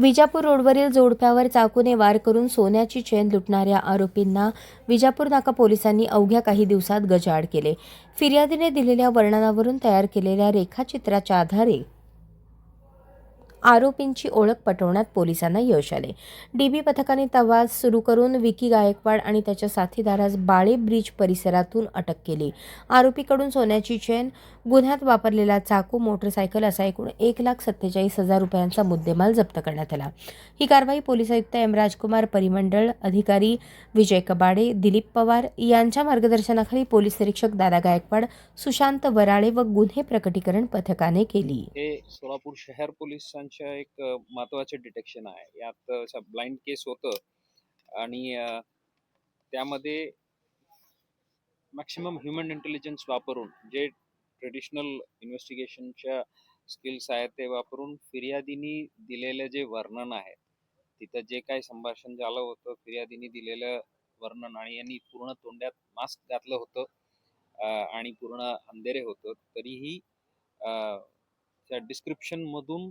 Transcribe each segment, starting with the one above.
विजापूर रोडवरील जोडप्यावर चाकूने वार करून सोन्याची चेन लुटणाऱ्या आरोपींना विजापूर नाका पोलिसांनी अवघ्या काही दिवसात गजाआड केले. फिर्यादीने दिलेल्या वर्णनावरून तयार केलेल्या रेखाचित्राच्या आधारे आरोपींची ओळख पटवण्यात पोलिसांना यश आले. डीबी पथकाने तपास सुरू करून विकी गायकवाड आणि त्याच्या साथीदारास बाळे ब्रिज परिसरातून अटक केली. आरोपीकडून सोन्याची चेन गुन्ह्यात वापरलेला चाकू मोटरसायकल असा एकूण एक लाख सत्तेचाळीस हजार रुपयांचा मुद्देमाल जप्त करण्यात आला. ही कारवाई पोलीस आयुक्त एम राजकुमार परिमंडळ अधिकारी विजय कबाडे दिलीप पवार यांच्या मार्गदर्शनाखाली पोलीस निरीक्षक दादा गायकवाड सुशांत वराळे व गुन्हे प्रकटीकरण पथकाने केली. सोलापूर शहर पोलिसांच्या एक महत्त्वाचे डिटेक्शन आहे. यात असं ब्लाइंड केस होतं आणि त्यामध्ये मॅक्सिमम ह्युमन इंटेलिजन्स वापरून जे ट्रेडिशनल इन्व्हेस्टिगेशनच्या स्किल्स आहेत ते वापरून फिर्यादीनी दिलेलं जे वर्णन आहे तिथं जे काही संभाषण झालं होतं फिर्यादीनी दिलेलं वर्णन आणि यांनी पूर्ण तोंडात मास्क घातलं होतं आणि पूर्ण अंधेरे होतं तरीही त्या डिस्क्रिप्शन मधून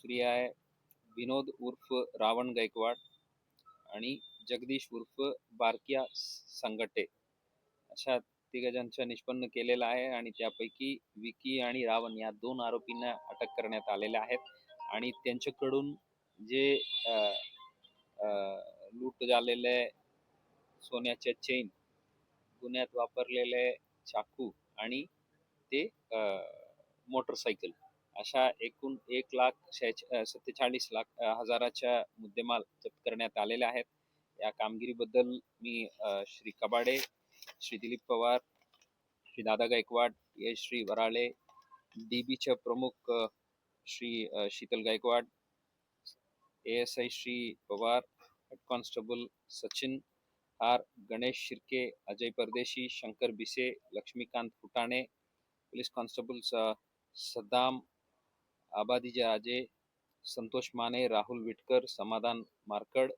दुसरी आहे विनोद उर्फ रावण गायकवाड आणि जगदीश उर्फ बारकिया संगटे. अशा तिघांचा निष्पन्न केलेला आहे आणि त्यापैकी विकी आणि रावण या दोन आरोपींना अटक करण्यात आलेल्या आहेत आणि त्यांच्याकडून जे लूट झालेले सोन्याच्या चेन गुन्ह्यात वापरलेले चाकू आणि ते मोटरसायकल अशा एकूण एक लाख सत्तेचाळीस लाख हजाराच्या मुद्देमाल जप्त करण्यात आलेल्या आहेत. या कामगिरीबद्दल मी श्री कबाडे श्री दिलीप पवार श्री दादा गायकवाड ये श्री वराळे डी बीच्या प्रमुख Shri Sheetal Gaikwad A S I Shri Pawar head constable Sachin R Ganesh Shirke Ajay Pardeshi Shankar Bise Laxmikant Futane police constable Saddam आबादीजे Raje Santosh Mane Rahul Whittaker समाधान मारकड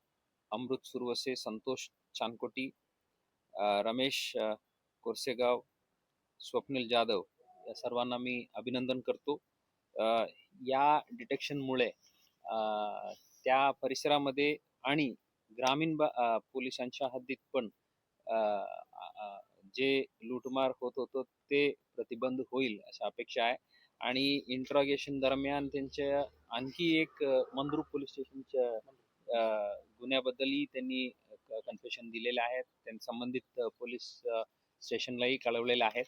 अमृत सुरवसे संतोष चानकोटी रमेश कोरसेगाव स्वप्नील जाधव या सर्वांना मी अभिनंदन करतो. या डिटेक्शनमुळे त्या परिसरामध्ये आणि ग्रामीण पोलिसांच्या हद्दीत पण जे लूटमार होत होतं ते प्रतिबंध होईल अशा अपेक्षा आहे. आणि इंट्रॉगेशन दरम्यान त्यांच्या आणखी एक मंद्रुप पोलीस स्टेशनच्या गुन्ह्याबद्दलही त्यांनी कन्फेशन दिलेले आहेत. त्यांनी संबंधित पोलीस स्टेशनलाही कळवलेलं आहेत.